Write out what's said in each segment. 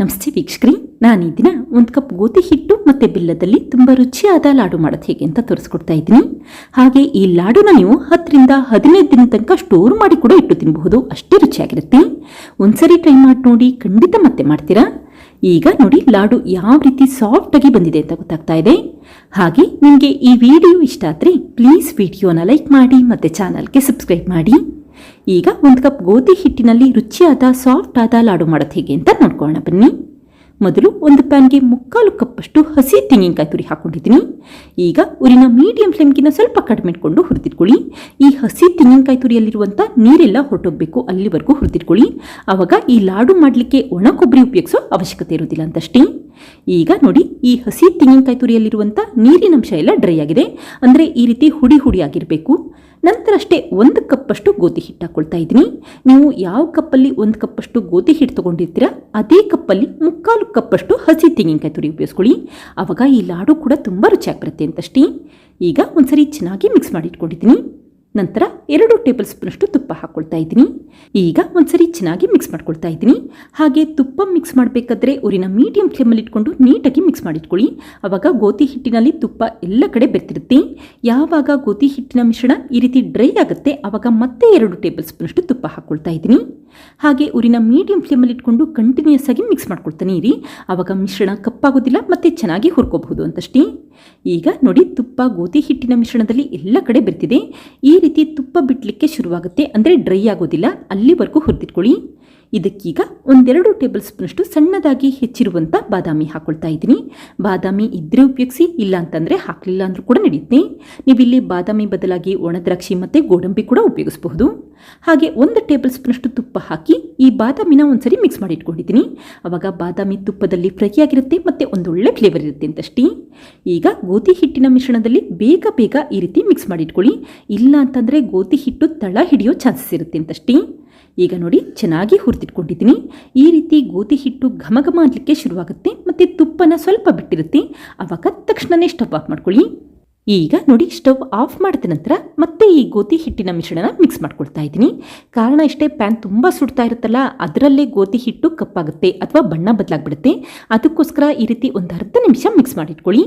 ನಮಸ್ತೆ ವೀಕ್ಷಕರಿ ನಾನು ಈ ದಿನ ಒಂದು ಕಪ್ ಗೋಧಿ ಹಿಟ್ಟು ಮತ್ತು ಬೆಲ್ಲದಲ್ಲಿ ತುಂಬ ರುಚಿಯಾದ ಲಾಡು ಮಾಡೋದು ಹೇಗೆ ಅಂತ ತೋರಿಸ್ಕೊಡ್ತಾ ಇದ್ದೀನಿ. ಹಾಗೆ ಈ ಲಾಡುನ ನೀವು ಹತ್ತರಿಂದ ಹದಿನೈದು ದಿನ ತನಕ ಸ್ಟೋರ್ ಮಾಡಿ ಕೂಡ ಇಟ್ಟು ತಿನ್ನಬಹುದು ಅಷ್ಟೇ ರುಚಿಯಾಗಿರುತ್ತೆ. ಒಂದ್ಸರಿ ಟ್ರೈ ಮಾಡಿ ನೋಡಿ, ಖಂಡಿತ ಮತ್ತೆ ಮಾಡ್ತೀರಾ? ಈಗ ನೋಡಿ ಲಾಡು ಯಾವ ರೀತಿ ಸಾಫ್ಟ್ ಆಗಿ ಬಂದಿದೆ ಅಂತ ಗೊತ್ತಾಗ್ತಾ ಇದೆ. ಹಾಗೆ ನಿಮಗೆ ಈ ವಿಡಿಯೋ ಇಷ್ಟ ಆದರೆ ಪ್ಲೀಸ್ ವಿಡಿಯೋನ ಲೈಕ್ ಮಾಡಿ ಮತ್ತು ಚಾನಲ್ಗೆ ಸಬ್ಸ್ಕ್ರೈಬ್ ಮಾಡಿ. ಈಗ ಒಂದು ಕಪ್ ಗೋಧಿ ಹಿಟ್ಟಿನಲ್ಲಿ ರುಚಿಯಾದ ಸಾಫ್ಟ್ ಆದ ಲಾಡು ಮಾಡೋದು ಹೇಗೆ ಅಂತ ನೋಡ್ಕೊಳ್ಳೋಣ ಬನ್ನಿ. ಮೊದಲು ಒಂದು ಪ್ಯಾನ್ಗೆ ಮುಕ್ಕಾಲು ಕಪ್ಪಷ್ಟು ಹಸಿ ತೆಂಗಿನಕಾಯಿ ತುರಿ ಹಾಕೊಂಡಿದ್ದೀನಿ ಈಗ ಉರಿನ ಮೀಡಿಯಂ ಫ್ಲೇಮ್ಗಿನ ಸ್ವಲ್ಪ ಕಡಿಮೆ ಇಟ್ಕೊಂಡು ಹುರಿದಿಟ್ಕೊಳ್ಳಿ. ಈ ಹಸಿ ತೆಂಗಿನಕಾಯಿ ತುರಿಯಲ್ಲಿರುವಂಥ ನೀರೆಲ್ಲ ಹೊರಟೋಗ್ಬೇಕು, ಅಲ್ಲಿವರೆಗೂ ಹುರಿದಿಟ್ಕೊಳ್ಳಿ. ಆವಾಗ ಈ ಲಾಡು ಮಾಡಲಿಕ್ಕೆ ಒಣ ಕೊಬ್ಬರಿ ಉಪಯೋಗಿಸೋ ಅವಶ್ಯಕತೆ ಇರೋದಿಲ್ಲ ಅಂತಷ್ಟೇ. ಈಗ ನೋಡಿ, ಈ ಹಸಿ ತೆಂಗಿನಕಾಯಿ ತುರಿಯಲ್ಲಿರುವಂಥ ನೀರಿನಂಶ ಎಲ್ಲ ಡ್ರೈ ಆಗಿದೆ. ಅಂದರೆ ಈ ರೀತಿ ಹುಡಿ ಹುಡಿ ಆಗಿರಬೇಕು. ನಂತರ ಅಷ್ಟೇ ಒಂದು ಕಪ್ಪಷ್ಟು ಗೋಧಿ ಹಿಟ್ಟು ಹಾಕ್ಕೊಳ್ತಾ ಇದ್ದೀನಿ. ನೀವು ಯಾವ ಕಪ್ಪಲ್ಲಿ ಒಂದು ಕಪ್ಪಷ್ಟು ಗೋಧಿ ಹಿಟ್ಟು ತೊಗೊಂಡಿರ್ತೀರಾ, ಅದೇ ಕಪ್ಪಲ್ಲಿ ಮುಕ್ಕಾಲು ಕಪ್ಪಷ್ಟು ಹಸಿ ತೆಂಗಿನಕಾಯಿ ತುರಿ ಉಪಯೋಗಿಸ್ಕೊಳ್ಳಿ. ಆವಾಗ ಈ ಲಾಡು ಕೂಡ ತುಂಬ ಅಂತಷ್ಟೇ ಈಗ ಒಂದ್ಸರಿ ಚೆನ್ನಾಗಿ ಮಿಕ್ಸ್ ಮಾಡಿ ಇಟ್ಕೊಂಡಿದ್ದೀನಿ ನಂತರ ಎರಡು ಟೇಬಲ್ ಸ್ಪೂನಷ್ಟು ತುಪ್ಪ ಹಾಕ್ಕೊಳ್ತಾ ಇದ್ದೀನಿ. ಈಗ ಒಂದ್ಸರಿ ಚೆನ್ನಾಗಿ ಮಿಕ್ಸ್ ಮಾಡ್ಕೊಳ್ತಾ ಇದ್ದೀನಿ. ಹಾಗೆ ತುಪ್ಪ ಮಿಕ್ಸ್ ಮಾಡಬೇಕಾದ್ರೆ ಊರಿನ ಮೀಡಿಯಂ ಫ್ಲೇಮಲ್ಲಿ ಇಟ್ಕೊಂಡು ನೀಟಾಗಿ ಮಿಕ್ಸ್ ಮಾಡಿಟ್ಕೊಳ್ಳಿ. ಆವಾಗ ಗೋಧಿ ಹಿಟ್ಟಿನಲ್ಲಿ ತುಪ್ಪ ಎಲ್ಲ ಕಡೆ ಬೆರ್ತಿರುತ್ತೆ. ಯಾವಾಗ ಗೋಧಿ ಹಿಟ್ಟಿನ ಮಿಶ್ರಣ ಈ ರೀತಿ ಡ್ರೈ ಆಗುತ್ತೆ ಆವಾಗ ಮತ್ತೆ ಎರಡು ಟೇಬಲ್ ಸ್ಪೂನಷ್ಟು ತುಪ್ಪ ಹಾಕ್ಕೊಳ್ತಾ ಇದ್ದೀನಿ. ಹಾಗೆ ಊರಿನ ಮೀಡಿಯಂ ಫ್ಲೇಮಲ್ಲಿ ಇಟ್ಕೊಂಡು ಕಂಟಿನ್ಯೂಸ್ ಆಗಿ ಮಿಕ್ಸ್ ಮಾಡ್ಕೊಳ್ತಾನೆ ಇರಿ. ಆವಾಗ ಮಿಶ್ರಣ ಕಪ್ಪಾಗೋದಿಲ್ಲ, ಮತ್ತೆ ಚೆನ್ನಾಗಿ ಹುರ್ಕೋಬಹುದು ಅಂತಷ್ಟೇ ಈಗ ನೋಡಿ ತುಪ್ಪ ಗೋಧಿ ಹಿಟ್ಟಿನ ಮಿಶ್ರಣದಲ್ಲಿ ಎಲ್ಲ ಕಡೆ ಬರ್ತಿದೆ ಈ ರೀತಿ ತುಪ್ಪ ಬಿಡಲಿಕ್ಕೆ ಶುರುವಾಗುತ್ತೆ. ಅಂದರೆ ಡ್ರೈ ಆಗೋದಿಲ್ಲ. ಅಲ್ಲಿವರೆಗೂ ಹುರಿದಿಟ್ಕೊಳ್ಳಿ. ಇದಕ್ಕೀಗ ಒಂದೆರಡು ಟೇಬಲ್ ಸ್ಪೂನಷ್ಟು ಸಣ್ಣದಾಗಿ ಹೆಚ್ಚಿರುವಂಥ ಬಾದಾಮಿ ಹಾಕೊಳ್ತಾ ಇದ್ದೀನಿ. ಬಾದಾಮಿ ಇದ್ರೆ ಉಪಯೋಗಿಸಿ, ಇಲ್ಲ ಅಂತಂದರೆ ಹಾಕಲಿಲ್ಲ ಅಂದರೂ ಕೂಡ ನಡೆಯುತ್ತೆ ನೀವಿಲ್ಲಿ ಬಾದಾಮಿ ಬದಲಾಗಿ ಒಣದ್ರಾಕ್ಷಿ ಮತ್ತು ಗೋಡಂಬಿ ಕೂಡ ಉಪಯೋಗಿಸಬಹುದು. ಹಾಗೆ ಒಂದು ಟೇಬಲ್ ಸ್ಪೂನಷ್ಟು ತುಪ್ಪ ಹಾಕಿ ಈ ಬಾದಾಮಿನ ಒಂದ್ಸರಿ ಮಿಕ್ಸ್ ಮಾಡಿ ಇಟ್ಕೊಂಡಿದ್ದೀನಿ ಆವಾಗ ಬಾದಾಮಿ ತುಪ್ಪದಲ್ಲಿ ಫ್ರೈ ಆಗಿರುತ್ತೆ ಮತ್ತು ಒಂದೊಳ್ಳೆ ಫ್ಲೇವರ್ ಇರುತ್ತೆ ಅಂತಷ್ಟೇ. ಈಗ ಗೋಧಿ ಹಿಟ್ಟಿನ ಮಿಶ್ರಣದಲ್ಲಿ ಬೇಗ ಬೇಗ ಈ ರೀತಿ ಮಿಕ್ಸ್ ಮಾಡಿ ಇಟ್ಕೊಳ್ಳಿ ಇಲ್ಲ ಅಂತಂದರೆ ಗೋಧಿ ಹಿಟ್ಟು ತಳ ಹಿಡಿಯೋ ಚಾನ್ಸಸ್ ಇರುತ್ತೆ ಅಂತಷ್ಟೇ. ಈಗ ನೋಡಿ, ಚೆನ್ನಾಗಿ ಹುರಿದಿಟ್ಕೊಂಡಿದ್ದೀನಿ ಈ ರೀತಿ ಗೋಧಿ ಹಿಟ್ಟು ಘಮ ಘಮ ಅನ್ನಲಿಕ್ಕೆ ಶುರುವಾಗುತ್ತೆ. ಮತ್ತು ತುಪ್ಪನ ಸ್ವಲ್ಪ ಬಿಟ್ಟಿರುತ್ತೆ. ಆವಾಗ ತಕ್ಷಣವೇ ಸ್ಟವ್ ಆಫ್ ಮಾಡ್ಕೊಳ್ಳಿ. ಈಗ ನೋಡಿ ಸ್ಟವ್ ಆಫ್ ಮಾಡಿದ ನಂತರ ಮತ್ತೆ ಈ ಗೋಧಿ ಹಿಟ್ಟಿನ ಮಿಶ್ರಣನ ಮಿಕ್ಸ್ ಮಾಡ್ಕೊಳ್ತಾ ಇದ್ದೀನಿ. ಕಾರಣ ಇಷ್ಟೇ ಪ್ಯಾನ್ ತುಂಬ ಸುಡ್ತಾ ಇರುತ್ತಲ್ಲ, ಅದರಲ್ಲೇ ಗೋಧಿ ಹಿಟ್ಟು ಕಪ್ಪಾಗುತ್ತೆ ಅಥವಾ ಬಣ್ಣ ಬದಲಾಗ್ಬಿಡುತ್ತೆ. ಅದಕ್ಕೋಸ್ಕರ ಈ ರೀತಿ ಒಂದು ಅರ್ಧ ನಿಮಿಷ ಮಿಕ್ಸ್ ಮಾಡಿಟ್ಕೊಳ್ಳಿ.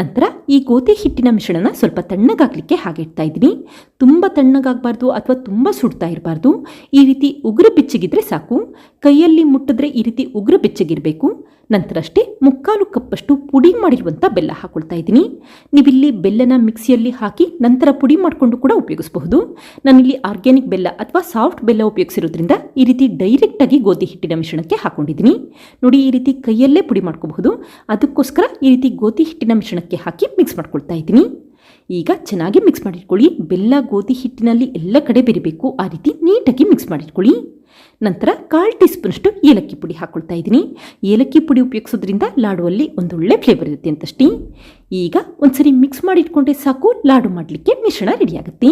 ನಂತರ ಈ ಗೋಧಿ ಹಿಟ್ಟಿನ ಮಿಶ್ರಣನ ಸ್ವಲ್ಪ ತಣ್ಣಗಾಗಲಿಕ್ಕೆ ಹಾಗೆ ಇಡ್ತಾ ಇದ್ದೀನಿ. ತುಂಬ ತಣ್ಣಗಾಗಬಾರ್ದು ಅಥವಾ ತುಂಬ ಸುಡ್ತಾ ಇರಬಾರ್ದು. ಈ ರೀತಿ ಉಗುರು ಬೆಚ್ಚಗಿದ್ರೆ ಸಾಕು. ಕೈಯಲ್ಲಿ ಮುಟ್ಟಿದ್ರೆ ಈ ರೀತಿ ಉಗುರು ಬೆಚ್ಚಗಿರಬೇಕು. ನಂತರ ಅಷ್ಟೇ ಮುಕ್ಕಾಲು ಕಪ್ಪಷ್ಟು ಪುಡಿ ಮಾಡಿರುವಂಥ ಬೆಲ್ಲ ಹಾಕೊಳ್ತಾ ಇದ್ದೀನಿ. ನೀವಿಲ್ಲಿ ಬೆಲ್ಲನ ಮಿಕ್ಸಿಯಲ್ಲಿ ಹಾಕಿ ನಂತರ ಪುಡಿ ಮಾಡಿಕೊಂಡು ಕೂಡ ಉಪಯೋಗಿಸಬಹುದು. ನಾನಿಲ್ಲಿ ಆರ್ಗ್ಯಾನಿಕ್ ಬೆಲ್ಲ ಅಥವಾ ಸಾಫ್ಟ್ ಬೆಲ್ಲ ಉಪಯೋಗಿಸಿರೋದ್ರಿಂದ ಈ ರೀತಿ ಡೈರೆಕ್ಟಾಗಿ ಗೋಧಿ ಹಿಟ್ಟಿನ ಮಿಶ್ರಣಕ್ಕೆ ಹಾಕೊಂಡಿದ್ದೀನಿ. ನೋಡಿ, ಈ ರೀತಿ ಕೈಯಲ್ಲೇ ಪುಡಿ ಮಾಡ್ಕೋಬಹುದು. ಅದಕ್ಕೋಸ್ಕರ ಈ ರೀತಿ ಗೋಧಿ ಹಿಟ್ಟಿನ ಮಿಶ್ರಣಕ್ಕೆ ಹಾಕಿ ಮಿಕ್ಸ್ ಮಾಡ್ಕೊಳ್ತಾ ಇದ್ದೀನಿ. ಈಗ ಚೆನ್ನಾಗಿ ಮಿಕ್ಸ್ ಮಾಡಿಟ್ಕೊಳ್ಳಿ. ಬೆಲ್ಲ, ಗೋಧಿ ಹಿಟ್ಟಿನಲ್ಲಿ ಎಲ್ಲ ಕಡೆ ಬೆರಿಬೇಕು. ಆ ರೀತಿ ನೀಟಾಗಿ ಮಿಕ್ಸ್ ಮಾಡಿಟ್ಕೊಳ್ಳಿ. ನಂತರ ಕಾಲು ಟೀ ಸ್ಪೂನಷ್ಟು ಏಲಕ್ಕಿ ಪುಡಿ ಹಾಕ್ಕೊಳ್ತಾ ಇದ್ದೀನಿ. ಏಲಕ್ಕಿ ಪುಡಿ ಉಪಯೋಗಿಸೋದ್ರಿಂದ ಲಾಡುವಲ್ಲಿ ಒಂದೊಳ್ಳೆ ಫ್ಲೇವರ್ ಇರುತ್ತೆ ಅಂತಷ್ಟೇ. ಈಗ ಒಂದ್ಸರಿ ಮಿಕ್ಸ್ ಮಾಡಿಟ್ಕೊಂಡೆ ಸಾಕು, ಲಾಡು ಮಾಡಲಿಕ್ಕೆ ಮಿಶ್ರಣ ರೆಡಿಯಾಗುತ್ತೆ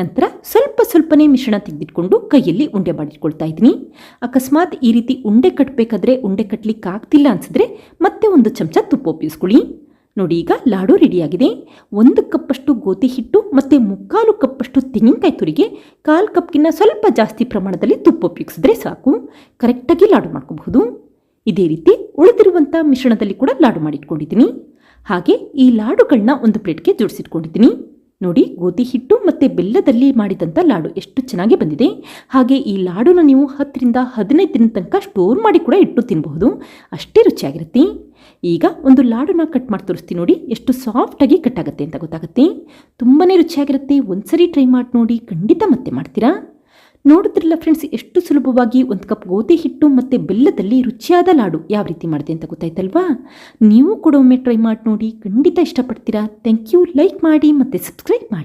ನಂತರ ಸ್ವಲ್ಪ ಸ್ವಲ್ಪನೇ ಮಿಶ್ರಣ ತೆಗೆದಿಟ್ಕೊಂಡು ಕೈಯಲ್ಲಿ ಉಂಡೆ ಮಾಡಿಟ್ಕೊಳ್ತಾ ಇದ್ದೀನಿ. ಅಕಸ್ಮಾತ್ ಈ ರೀತಿ ಉಂಡೆ ಕಟ್ಟಬೇಕಾದ್ರೆ ಉಂಡೆ ಕಟ್ಟಲಿಕ್ಕೆ ಆಗ್ತಿಲ್ಲ ಅನಿಸಿದ್ರೆ ಮತ್ತೆ ಒಂದು ಚಮಚ ತುಪ್ಪ ಉಪಯೋಗಿಸ್ಕೊಳ್ಳಿ. ನೋಡಿ, ಈಗ ಲಾಡು ರೆಡಿಯಾಗಿದೆ ಒಂದು ಕಪ್ಪಷ್ಟು ಗೋಧಿ ಹಿಟ್ಟು ಮತ್ತು ಮುಕ್ಕಾಲು ಕಪ್ಪಷ್ಟು ತೆಂಗಿನಕಾಯಿ ತುರಿಗೆ ಕಾಲು ಕಪ್ಗಿನ್ನ ಸ್ವಲ್ಪ ಜಾಸ್ತಿ ಪ್ರಮಾಣದಲ್ಲಿ ತುಪ್ಪ ಉಪಯೋಗಿಸಿದ್ರೆ ಸಾಕು. ಕರೆಕ್ಟಾಗಿ ಲಾಡು ಮಾಡ್ಕೋಬಹುದು. ಇದೇ ರೀತಿ ಉಳಿದಿರುವಂಥ ಮಿಶ್ರಣದಲ್ಲಿ ಕೂಡ ಲಾಡು ಮಾಡಿಟ್ಕೊಂಡಿದ್ದೀನಿ. ಹಾಗೆ ಈ ಲಾಡುಗಳನ್ನ ಒಂದು ಪ್ಲೇಟ್ಗೆ ಜೋಡಿಸಿಟ್ಕೊಂಡಿದ್ದೀನಿ. ನೋಡಿ, ಗೋಧಿ ಹಿಟ್ಟು ಮತ್ತು ಬೆಲ್ಲದಲ್ಲಿ ಮಾಡಿದಂಥ ಲಾಡು ಎಷ್ಟು ಚೆನ್ನಾಗಿ ಬಂದಿದೆ. ಹಾಗೆ ಈ ಲಾಡುನ ನೀವು ಹತ್ತರಿಂದ ಹದಿನೈದು ದಿನ ತನಕ ಸ್ಟೋರ್ ಮಾಡಿ ಕೂಡ ಇಟ್ಟು ತಿನ್ನಬಹುದು ಅಷ್ಟೇ ರುಚಿಯಾಗಿರುತ್ತೆ. ಈಗ ಒಂದು ಲಾಡುನ ಕಟ್ ಮಾಡಿ ತೋರಿಸ್ತೀನಿ ನೋಡಿ, ಎಷ್ಟು ಸಾಫ್ಟಾಗಿ ಕಟ್ ಆಗುತ್ತೆ ಅಂತ ಗೊತ್ತಾಗುತ್ತೆ. ತುಂಬಾ ರುಚಿಯಾಗಿರುತ್ತೆ. ಒಂದ್ಸರಿ ಟ್ರೈ ಮಾಡಿ ನೋಡಿ, ಖಂಡಿತ ಮತ್ತೆ ಮಾಡ್ತೀರಾ? ನೋಡುತ್ತಿರಲ್ಲ ಫ್ರೆಂಡ್ಸ್ ಎಷ್ಟು ಸುಲಭವಾಗಿ ಒಂದು ಕಪ್ ಗೋಧಿ ಹಿಟ್ಟು ಮತ್ತು ಬೆಲ್ಲದಲ್ಲಿ ರುಚಿಯಾದ ಲಾಡು ಯಾವ ರೀತಿ ಮಾಡಿದೆ ಅಂತ ಗೊತ್ತಾಯ್ತಲ್ವಾ? ನೀವು ಕೂಡ ಒಮ್ಮೆ ಟ್ರೈ ಮಾಡಿ ನೋಡಿ ಖಂಡಿತ ಇಷ್ಟಪಡ್ತೀರಾ. ಥ್ಯಾಂಕ್ ಯು ಲೈಕ್ ಮಾಡಿ ಮತ್ತು ಸಬ್ಸ್ಕ್ರೈಬ್ ಮಾಡಿ.